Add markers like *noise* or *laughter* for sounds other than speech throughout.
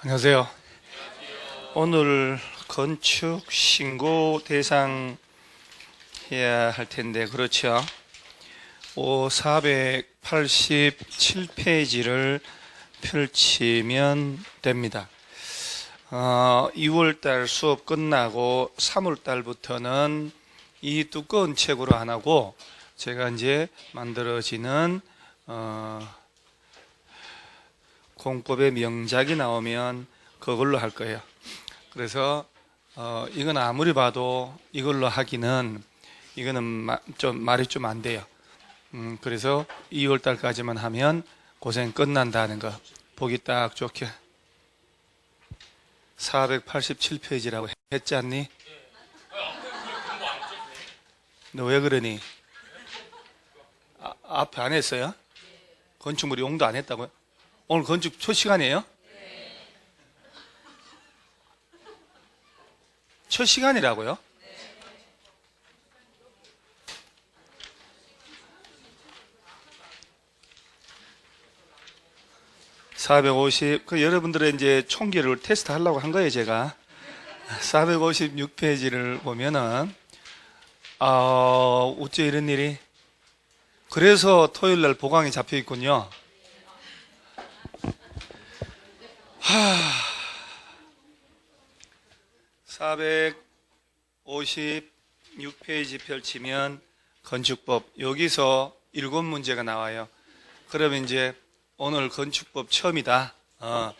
안녕하세요. 오늘 건축 신고 대상 해야 할 텐데 그렇죠. 5 487페이지를 펼치면 됩니다. 어, 2월달 수업 끝나고 3월달부터는 이 두꺼운 책으로 안 하고 제가 이제 만들어지는 어, 공법의 명작이 나오면 그걸로 할 거예요. 그래서 어, 이건 아무리 봐도 이걸로 하기는 이거는 마- 좀 말이 좀 안 돼요. 음, 그래서 2월 달까지만 하면 고생 끝난다는 거 보기 딱 좋게 487페이지라고 했지 않니? 너 왜 그러니? 아, 앞에 안 했어요? 건축물 용도 안 했다고요? 오늘 건축 첫 시간이에요? 첫 시간이라고요? (450) 그 여러분들의 이제 총기를 테스트 하려고 한 거예요 제가 (456페이지를) 보면은 아 어째 이런 일이 그래서 토요일 날 보강이 잡혀 있군요. 456페이지 펼치면 건축법 여기서 일곱 문제가 나와요. 그러면 이제 오늘 건축법 처음이다. 어,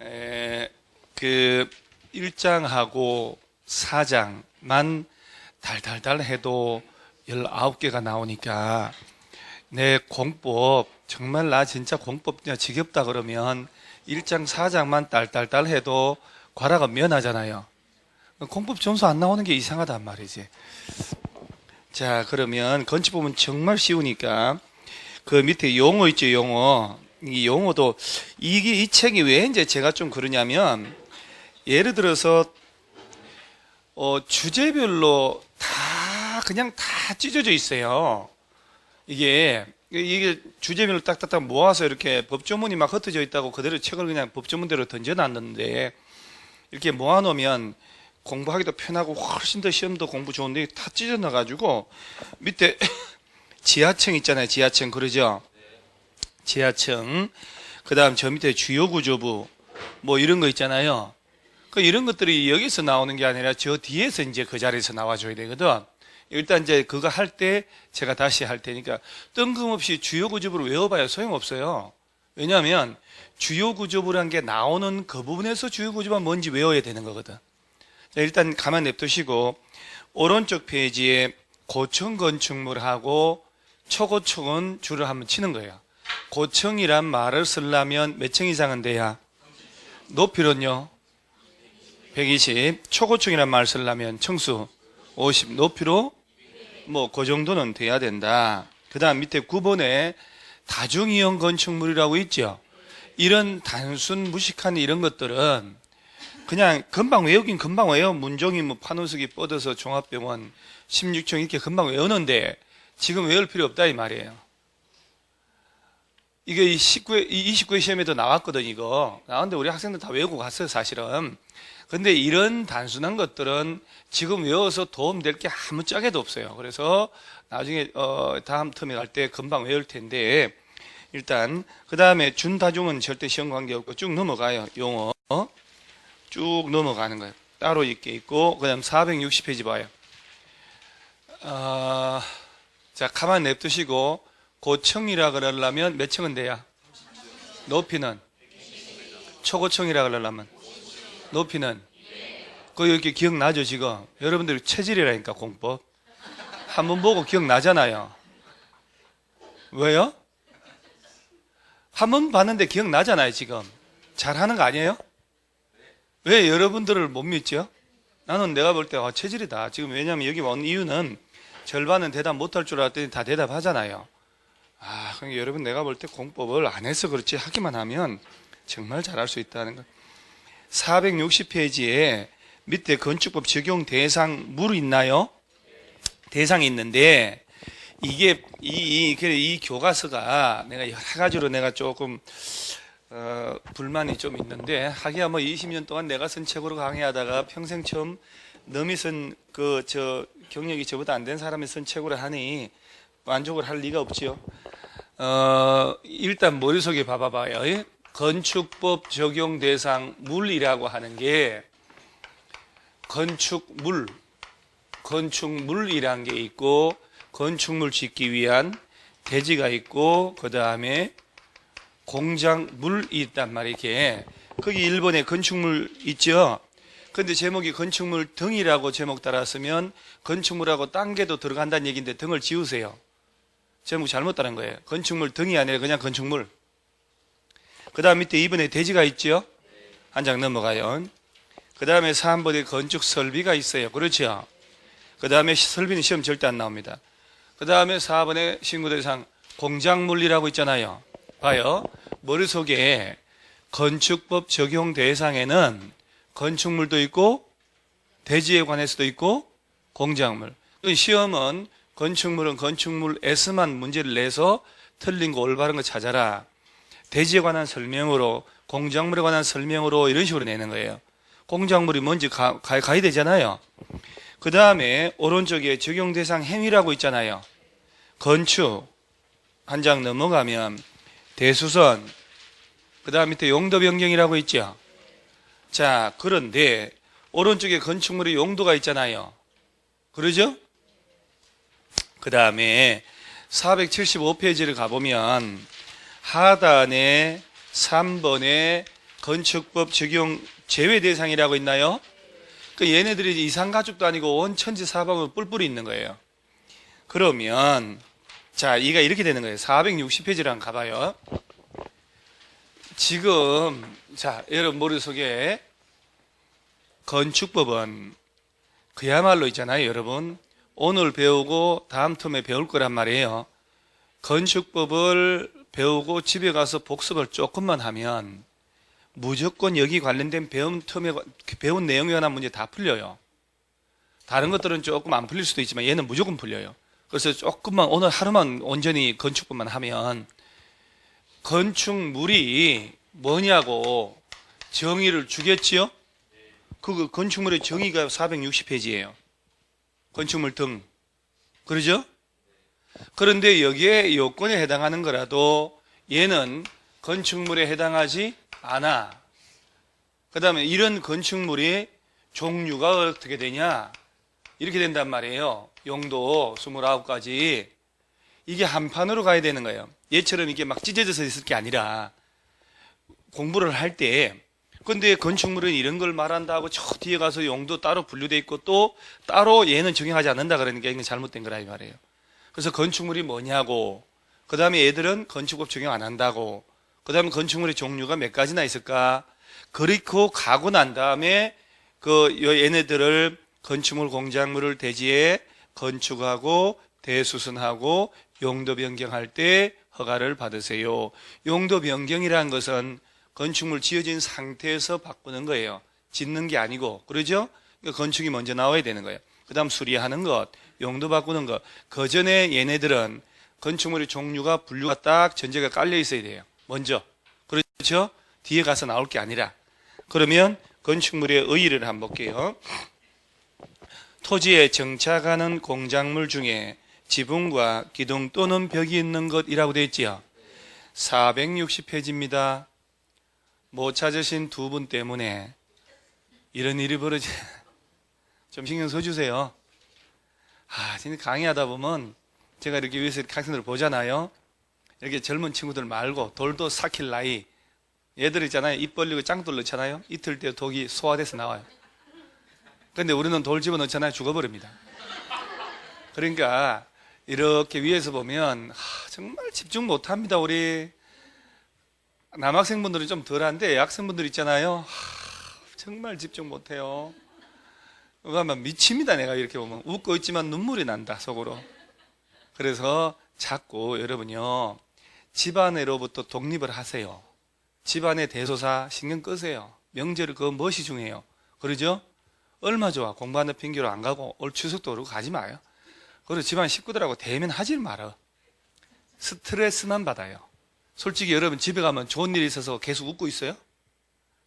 에, 그 1장하고 4장만 달달달 해도 19개가 나오니까 내 공법 정말 나 진짜 공법 그냥 지겹다 그러면 1장 4장만 딸딸딸 해도 과라가 면하잖아요. 공법 점수 안 나오는 게 이상하단 말이지. 자, 그러면 건축법은 정말 쉬우니까 그 밑에 용어 있죠, 용어. 이 용어도 이게 이 책이 왜 이제 제가 좀 그러냐면 예를 들어서 어, 주제별로 다 그냥 다 찢어져 있어요. 이게 이게 주제별로 딱딱딱 모아서 이렇게 법조문이 막 흩어져 있다고 그대로 책을 그냥 법조문대로 던져놨는데 이렇게 모아놓으면 공부하기도 편하고 훨씬 더 시험도 공부 좋은데 다 찢어놔가지고 밑에 *coughs* 지하층 있잖아요. 지하층 그러죠. 지하층 그 다음 저 밑에 주요 구조부 뭐 이런 거 있잖아요. 그 이런 것들이 여기서 나오는 게 아니라 저 뒤에서 이제 그 자리에서 나와줘야 되거든. 일단 이제 그거 할 때 제가 다시 할 테니까 뜬금없이 주요 구조부를 외워봐야 소용없어요. 왜냐하면 주요 구조부란 게 나오는 그 부분에서 주요 구조부가 뭔지 외워야 되는 거거든. 자, 일단 가만 냅두시고 오른쪽 페이지에 고층 건축물하고 초고층은 줄을 한번 치는 거예요. 고층이란 말을 쓰려면 몇 층 이상은 돼야 높이는요 120 초고층이란 말을 쓰려면 층수 50 높이로 뭐 그 정도는 돼야 된다. 그다음 밑에 9번에 다중이용 건축물이라고 있죠. 이런 단순 무식한 이런 것들은 그냥 금방 외우긴 금방 외워. 문종이 뭐 판호석이 뻗어서 종합병원 16층 이렇게 금방 외우는데 지금 외울 필요 없다 이 말이에요. 이게 이 19회, 이 29회 시험에도 나왔거든, 이거. 나왔는데 우리 학생들 다 외우고 갔어요, 사실은. 근데 이런 단순한 것들은 지금 외워서 도움될 게 아무짝에도 없어요. 그래서 나중에, 어, 다음 텀에 갈 때 금방 외울 텐데, 일단, 그 다음에 준다중은 절대 시험 관계 없고 쭉 넘어가요, 용어. 쭉 넘어가는 거예요. 따로 있게 있고, 그 다음 460페이지 봐요. 아, 자, 가만 냅두시고, 고층이라 그러려면 몇 층은 돼야? 높이는? 초고층이라 그러려면? 높이는? 그 이렇게 기억나죠, 지금? 여러분들 체질이라니까, 공법. 한번 보고 기억나잖아요. 왜요? 한 번 봤는데 기억나잖아요, 지금. 잘하는 거 아니에요? 왜 여러분들을 못 믿죠? 나는 내가 볼 때, 아, 체질이다. 지금 왜냐면 여기 온 이유는 절반은 대답 못할 줄 알았더니 다 대답하잖아요. 아, 그러니까 여러분 내가 볼 때 공법을 안 해서 그렇지 하기만 하면 정말 잘할 수 있다는 거. 460페이지에 밑에 건축법 적용 대상 물 있나요? 대상이 있는데 이게 이, 이, 그래, 이 교과서가 내가 여러 가지로 내가 조금 어, 불만이 좀 있는데 하기야 뭐 20년 동안 내가 쓴 책으로 강의하다가 평생 처음 넘이 쓴 그 저 경력이 저보다 안 된 사람이 쓴 책으로 하니 만족을 할 리가 없지요. 어, 일단 머릿속에 봐봐봐요. 예? 건축법 적용 대상 물이라고 하는 게 건축물, 건축물이란 게 있고 건축물 짓기 위한 대지가 있고 그 다음에 공장물이 있단 말이에요. 거기 일본에 건축물 있죠. 근데 제목이 건축물 등이라고 제목 따랐으면 건축물하고 딴 게도 들어간다는 얘기인데 등을 지우세요. 제목 잘못 따른 거예요. 건축물 등이 아니라 그냥 건축물. 그 다음 밑에 2번에 대지가 있죠. 한장 넘어가요. 그 다음에 3번에 건축 설비가 있어요. 그렇죠. 그 다음에 설비는 시험 절대 안 나옵니다. 그 다음에 4번에 신고대상 공작물이라고 있잖아요. 봐요. 머릿속에 건축법 적용 대상에는 건축물도 있고 대지에 관해서도 있고 공작물. 시험은 건축물은 건축물에서만 문제를 내서 틀린 거 올바른 거 찾아라. 대지에 관한 설명으로 공작물에 관한 설명으로 이런 식으로 내는 거예요. 공작물이 뭔지 가, 가, 가야 되잖아요. 그 다음에 오른쪽에 적용 대상 행위라고 있잖아요. 건축 한 장 넘어가면 대수선 그 다음 밑에 용도 변경이라고 있죠. 자 그런데 오른쪽에 건축물의 용도가 있잖아요. 그러죠? 그 다음에 475페이지를 가보면 하단에 3번에 건축법 적용 제외 대상이라고 있나요? 그 얘네들이 이상가족도 아니고 온 천지 사방으로 뿔뿔이 있는 거예요. 그러면 자, 이가 이렇게 되는 거예요. 460페이지를 한번 가봐요. 지금 자, 여러분 머릿속에 건축법은 그야말로 있잖아요, 여러분. 오늘 배우고 다음 텀에 배울 거란 말이에요. 건축법을 배우고 집에 가서 복습을 조금만 하면 무조건 여기 관련된 배운 텀에 배운 내용에 관한 문제 다 풀려요. 다른 것들은 조금 안 풀릴 수도 있지만 얘는 무조건 풀려요. 그래서 조금만 오늘 하루만 온전히 건축법만 하면 건축물이 뭐냐고 정의를 주겠지요? 그 건축물의 정의가 460페이지예요. 건축물 등. 그러죠? 그런데 여기에 요건에 해당하는 거라도 얘는 건축물에 해당하지 않아. 그 다음에 이런 건축물이 종류가 어떻게 되냐? 이렇게 된단 말이에요. 용도 29가지. 이게 한 판으로 가야 되는 거예요. 얘처럼 이게 막 찢어져서 있을 게 아니라 공부를 할 때 근데 건축물은 이런 걸 말한다고 저 뒤에 가서 용도 따로 분류돼 있고 또 따로 얘는 적용하지 않는다 그러니까 이건 잘못된 거라 이 말이에요. 그래서 건축물이 뭐냐고 그 다음에 얘들은 건축법 적용 안 한다고 그 다음에 건축물의 종류가 몇 가지나 있을까 그리고 가고 난 다음에 그 얘네들을 건축물 공작물을 대지에 건축하고 대수선하고 용도 변경할 때 허가를 받으세요. 용도 변경이라는 것은 건축물 지어진 상태에서 바꾸는 거예요. 짓는 게 아니고 그러죠? 그러니까 건축이 먼저 나와야 되는 거예요. 그다음 수리하는 것, 용도 바꾸는 것. 그 전에 얘네들은 건축물의 종류가 분류가 딱 전제가 깔려 있어야 돼요. 먼저 그렇죠? 뒤에 가서 나올 게 아니라 그러면 건축물의 의의를 한번 볼게요. 토지에 정착하는 공작물 중에 지붕과 기둥 또는 벽이 있는 것이라고 되어 있지요. 460페이지입니다. 못 찾으신 두 분 때문에 이런 일이 벌어지 *laughs* 좀 신경 써주세요. 아, 진짜 강의하다 보면 제가 이렇게 위에서 학생들을 보잖아요. 이렇게 젊은 친구들 말고 돌도 삭힐 나이 얘들 있잖아요. 입 벌리고 짱돌 넣잖아요. 이틀 때 독이 소화돼서 나와요. 근데 우리는 돌 집어 넣잖아요. 죽어버립니다. 그러니까 이렇게 위에서 보면 하, 정말 집중 못합니다. 우리 남학생분들은 좀 덜한데 여학생분들 있잖아요. 하, 정말 집중 못해요. 그러면 미칩니다. 내가 이렇게 보면 웃고 있지만 눈물이 난다 속으로. 그래서 자꾸 여러분요 집안으로부터 독립을 하세요. 집안의 대소사 신경 끄세요. 명절 그 무엇이 중요해요? 그러죠? 얼마 좋아. 공부하는 핑계로 안 가고 올 추석도 그러고 가지 마요. 그리고 집안 식구들하고 대면 하질 말아. 스트레스만 받아요. 솔직히 여러분 집에 가면 좋은 일이 있어서 계속 웃고 있어요?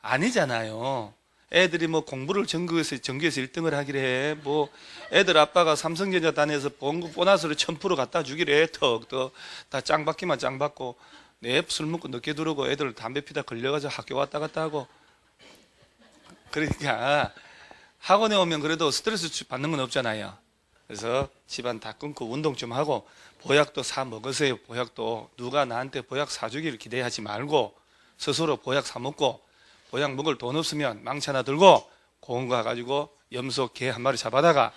아니잖아요. 애들이 뭐 공부를 전국에서 전교에서 1등을 하기로 해. 뭐 애들 아빠가 삼성전자 다녀서 봉구 보너스를 1000% 갖다 주기로 해. 턱턱 다짱 받기만 짱 받고 내술 먹고 늦게 들어오고 애들 담배 피다 걸려가지고 학교 왔다 갔다 하고 그러니까 학원에 오면 그래도 스트레스 받는 건 없잖아요. 그래서 집안 다 끊고 운동 좀 하고 보약도 사 먹으세요. 보약도 누가 나한테 보약 사주기를 기대하지 말고 스스로 보약 사 먹고 보약 먹을 돈 없으면 망치 하나 들고 공원 가가지고 염소 개 한 마리 잡아다가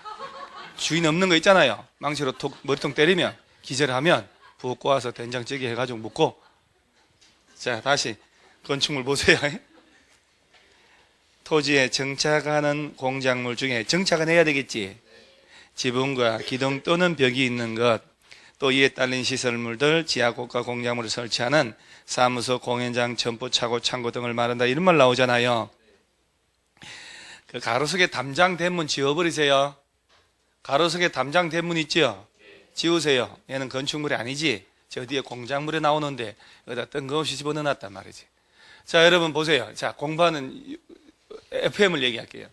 주인 없는 거 있잖아요. 망치로 톡 머리통 때리면 기절 하면 부엌고 와서 된장찌개 해가지고 먹고 자 다시 건축물 보세요. *laughs* 토지에 정착하는 공작물 중에 정착은 해야 되겠지. 지붕과 기둥 또는 벽이 있는 것, 또 이에 딸린 시설물들, 지하고가 공작물을 설치하는 사무소, 공연장, 점포, 차고, 창고 등을 말한다. 이런 말 나오잖아요. 그 가로수에 담장 대문 지워버리세요. 가로수에 담장 대문 있죠? 지우세요. 얘는 건축물이 아니지. 저 뒤에 공작물에 나오는데 여기다 뜬금없이 집어넣어놨단 말이지. 자, 여러분 보세요. 자, 공부하는 FM을 얘기할게요.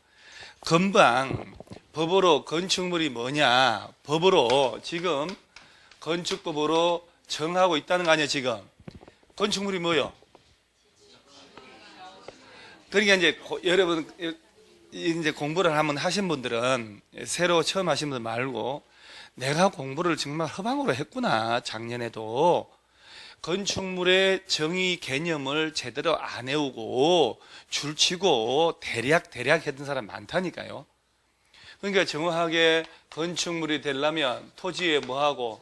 금방 법으로 건축물이 뭐냐? 법으로 지금 건축법으로 정하고 있다는 거 아니에요, 지금? 건축물이 뭐요? 그러니까 이제 고- 여러분 이제 공부를 한번 하신 분들은 새로 처음 하신 분들 말고 내가 공부를 정말 허방으로 했구나 작년에도 건축물의 정의 개념을 제대로 안 외우고 줄치고 대략 대략 했던 사람 많다니까요. 그러니까 정확하게 건축물이 되려면 토지에 뭐하고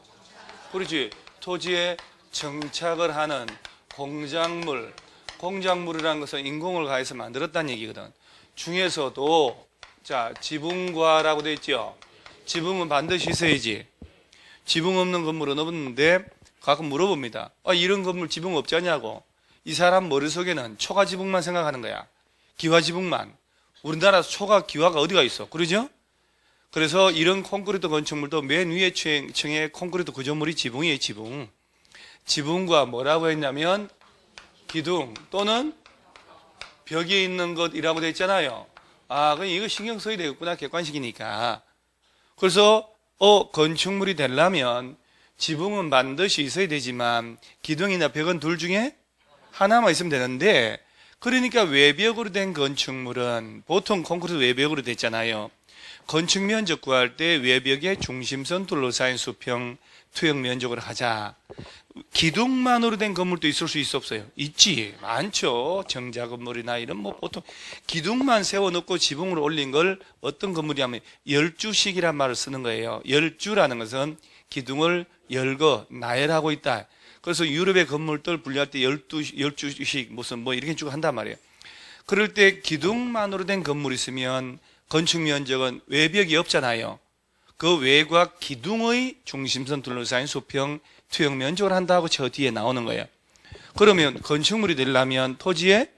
그렇지 토지에 정착을 하는 공작물 공작물이라는 것은 인공을 가해서 만들었다는 얘기거든. 중에서도 자 지붕과라고 돼 있죠. 지붕은 반드시 있어야지. 지붕 없는 건물은 없는데 가끔 물어봅니다. 아, 이런 건물 지붕 없지 않냐고. 이 사람 머릿속에는 초가 지붕만 생각하는 거야. 기와 지붕만. 우리나라 초가 기와가 어디가 있어? 그러죠? 그래서 이런 콘크리트 건축물도 맨 위에 층- 층에 콘크리트 구조물이 지붕이에요, 지붕. 지붕과 뭐라고 했냐면 기둥 또는 벽에 있는 것이라고 돼 있잖아요. 아, 그럼 이거 신경 써야 되겠구나, 객관식이니까. 그래서, 어, 건축물이 되려면 지붕은 반드시 있어야 되지만 기둥이나 벽은 둘 중에 하나만 있으면 되는데 그러니까 외벽으로 된 건축물은 보통 콘크리트 외벽으로 됐잖아요. 건축 면적 구할 때 외벽에 중심선 둘러싸인 수평 투영 면적으로 하자. 기둥만으로 된 건물도 있을 수 있어 없어요? 있지. 많죠. 정자 건물이나 이런 뭐 보통 기둥만 세워놓고 지붕으로 올린 걸 어떤 건물이냐면 열주식이란 말을 쓰는 거예요. 열주라는 것은 기둥을 열거 나열하고 있다. 그래서 유럽의 건물들 분리할 때 열두 열주식 무슨 뭐 이렇게 쭉 한단 말이에요. 그럴 때 기둥만으로 된 건물이 있으면 건축 면적은 외벽이 없잖아요. 그 외곽 기둥의 중심선 둘러싸인 수평 투영 면적을 한다고 저 뒤에 나오는 거예요. 그러면 건축물이 되려면 토지에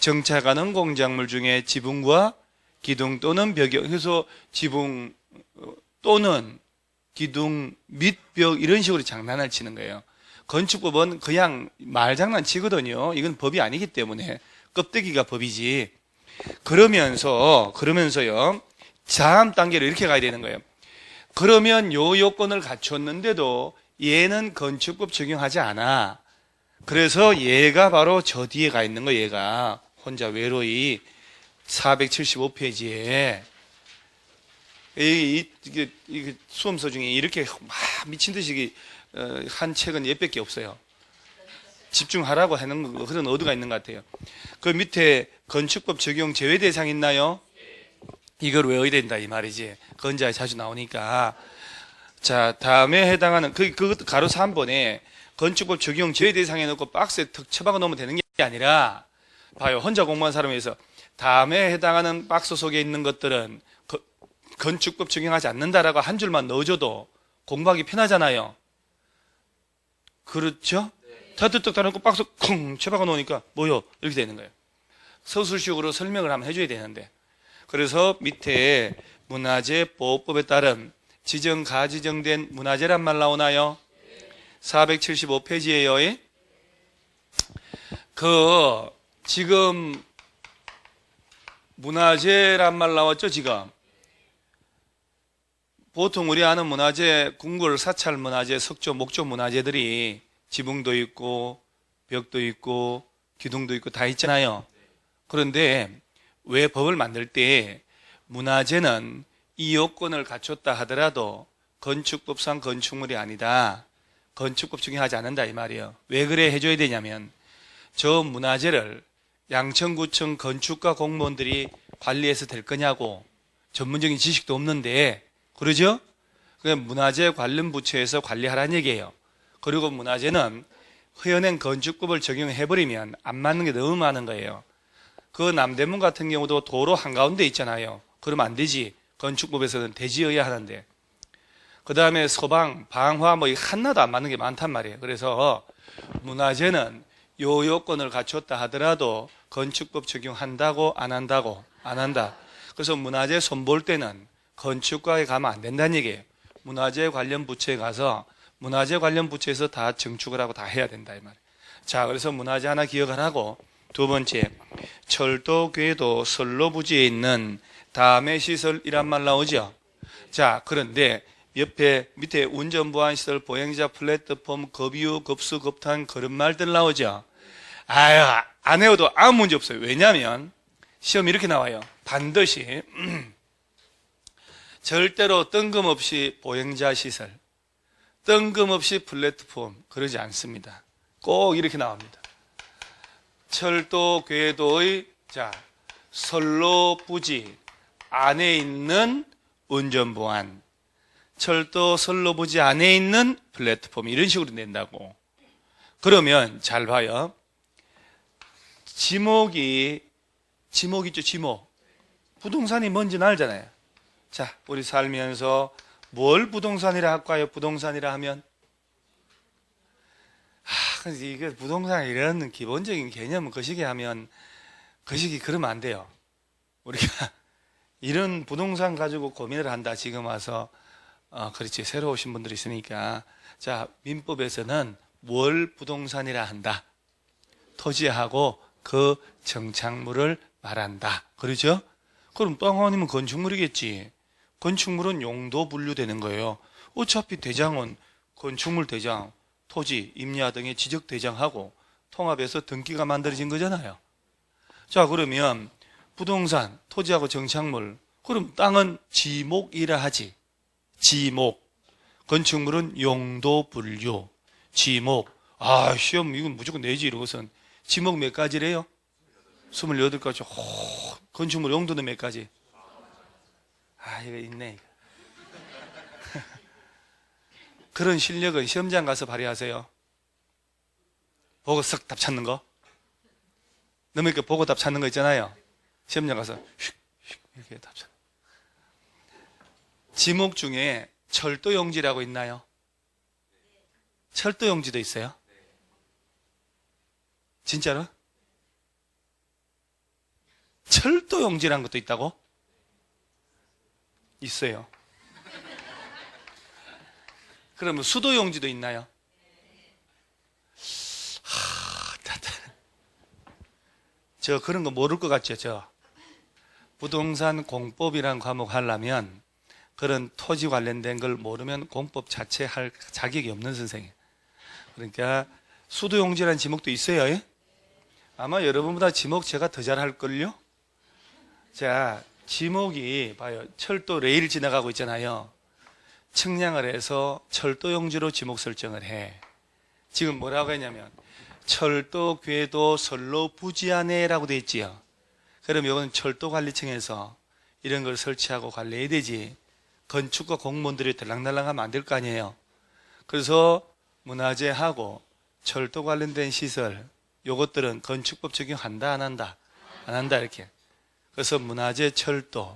정착하는 공작물 중에 지붕과 기둥 또는 벽이 그래서 지붕 어, 또는 기둥 및벽 이런 식으로 장난을 치는 거예요. 건축법은 그냥 말장난 치거든요. 이건 법이 아니기 때문에 껍데기가 법이지. 그러면서 그러면서요. 다음 단계로 이렇게 가야 되는 거예요. 그러면 요 요건을 갖췄는데도 얘는 건축법 적용하지 않아. 그래서 얘가 바로 저 뒤에 가 있는 거 얘가 혼자 외로이 475페이지에 이, 이, 이 수험서 중에 이렇게 막 미친 듯이 어, 한 책은 얘밖에 없어요. 집중하라고 하는 거, 그런 어두가 있는 것 같아요. 그 밑에 건축법 적용 제외 대상 있나요? 이걸 외워야 된다 이 말이지. 건자에 자주 나오니까. 자, 다음에 해당하는 그, 그 가로 3번에 건축법 적용 제외 대상에 넣고 박스에 턱 쳐박아 놓으면 되는 게 아니라 봐요. 혼자 공부한 사람에서 다음에 해당하는 박스 속에 있는 것들은 거- 건축법 적용하지 않는다라고 한 줄만 넣어줘도 공부하기 편하잖아요. 그렇죠? 터득득 다놓고 박스 쿵 쳐박아 놓으니까 뭐요? 이렇게 되는 거예요. 서술식으로 설명을 한번 해줘야 되는데. 그래서 밑에 문화재 보호법에 따른 지정 가지정된 문화재란 말 나오나요? 475페이지에요. 그 지금 문화재란 말 나왔죠 지금 보통 우리 아는 문화재 궁궐 사찰 문화재 석조 목조 문화재들이 지붕도 있고 벽도 있고 기둥도 있고 다 있잖아요. 그런데 왜 법을 만들 때 문화재는 이 요건을 갖췄다 하더라도 건축법상 건축물이 아니다. 건축법 중요하지 않는다 이 말이에요. 왜 그래 해줘야 되냐면 저 문화재를 양천구청 건축가 공무원들이 관리해서 될 거냐고 전문적인 지식도 없는데 그러죠? 그 문화재 관련 부처에서 관리하라는 얘기예요. 그리고 문화재는 현행 건축법을 적용해버리면 안 맞는 게 너무 많은 거예요. 그 남대문 같은 경우도 도로 한가운데 있잖아요. 그러면 안 되지. 건축법에서는 대지어야 하는데. 그 다음에 소방, 방화 뭐 하나도 안 맞는 게 많단 말이에요. 그래서 문화재는 요 요건을 갖췄다 하더라도 건축법 적용한다고 안 한다고 안 한다. 그래서 문화재 손볼 때는 건축과에 가면 안 된다는 얘기예요. 문화재 관련 부처에 가서 문화재 관련 부처에서 다 증축을 하고 다 해야 된다 이 말이에요. 자, 그래서 문화재 하나 기억을 하고 두 번째 철도 궤도 선로 부지에 있는 다음의 시설이란 말 나오죠. 자, 그런데 옆에 밑에 운전 보안 시설, 보행자 플랫폼, 급유, 급수, 급탄 그런 말들 나오죠. 아유, 안 해도 아무 문제 없어요. 왜냐하면 시험 이렇게 나와요. 반드시 *clears throat* 절대로 뜬금없이 보행자 시설, 뜬금없이 플랫폼 그러지 않습니다. 꼭 이렇게 나옵니다. 철도 궤도의 자 선로 부지 안에 있는 운전 보안, 철도 선로 부지 안에 있는 플랫폼 이런 식으로 낸다고. 그러면 잘 봐요. 지목이 지목 있죠 지목. 부동산이 뭔지는 알잖아요. 자, 우리 살면서 뭘 부동산이라 할까요? 부동산이라 하면? 아, 이게 부동산 이런 기본적인 개념은 거시기 하면 거시기 그러면 안 돼요. 우리가 *laughs* 이런 부동산 가지고 고민을 한다 지금 와서. 어, 그렇지. 새로 오신 분들이 있으니까. 자 민법에서는 뭘 부동산이라 한다? 토지하고 그 정착물을 말한다. 그러죠? 그럼 땅 아니면 건축물이겠지 건축물은 용도 분류되는 거예요 어차피 대장은 건축물 대장 토지 임야 등의 지적 대장하고 통합해서 등기가 만들어진 거잖아요 자 그러면 부동산, 토지하고 정착물. 그럼 땅은 지목이라 하지. 지목. 건축물은 용도 분류. 지목. 아, 시험 이건 무조건 내지 이러고선 지목 몇 가지래요? 28가지. 호, 건축물 용도는 몇 가지? 아, 이거 있네. *laughs* 그런 실력은 시험장 가서 발휘하세요. 보고 쓱 답 찾는 거. 너무 이렇게 보고 답 찾는 거 있잖아요. 시험장 가서 휙, 휙 이렇게 답장. 지목 중에 철도용지라고 있나요? 철도용지도 있어요? 진짜로? 철도용지란 것도 있다고? 있어요. 그러면 수도용지도 있나요? 하. 저 그런 거 모를 것 같죠, 저. 부동산 공법이라는 과목 하려면 그런 토지 관련된 걸 모르면 공법 자체 할 자격이 없는 선생님. 그러니까 수도용지라는 지목도 있어요. 예? 아마 여러분보다 지목 제가 더 잘할걸요? 자, 지목이 봐요. 철도 레일 지나가고 있잖아요. 측량을 해서 철도 용지로 지목 설정을 해. 지금 뭐라고 했냐면 철도 궤도 선로 부지 안에라고 돼 있지요. 그럼 이건 철도 관리청에서 이런 걸 설치하고 관리해야 되지. 건축가 공무원들이 들랑달랑하면 안 될 거 아니에요. 그래서 문화재하고 철도 관련된 시설 요것들은 건축법 적용한다 안 한다 안 한다 이렇게. 그래서 문화재 철도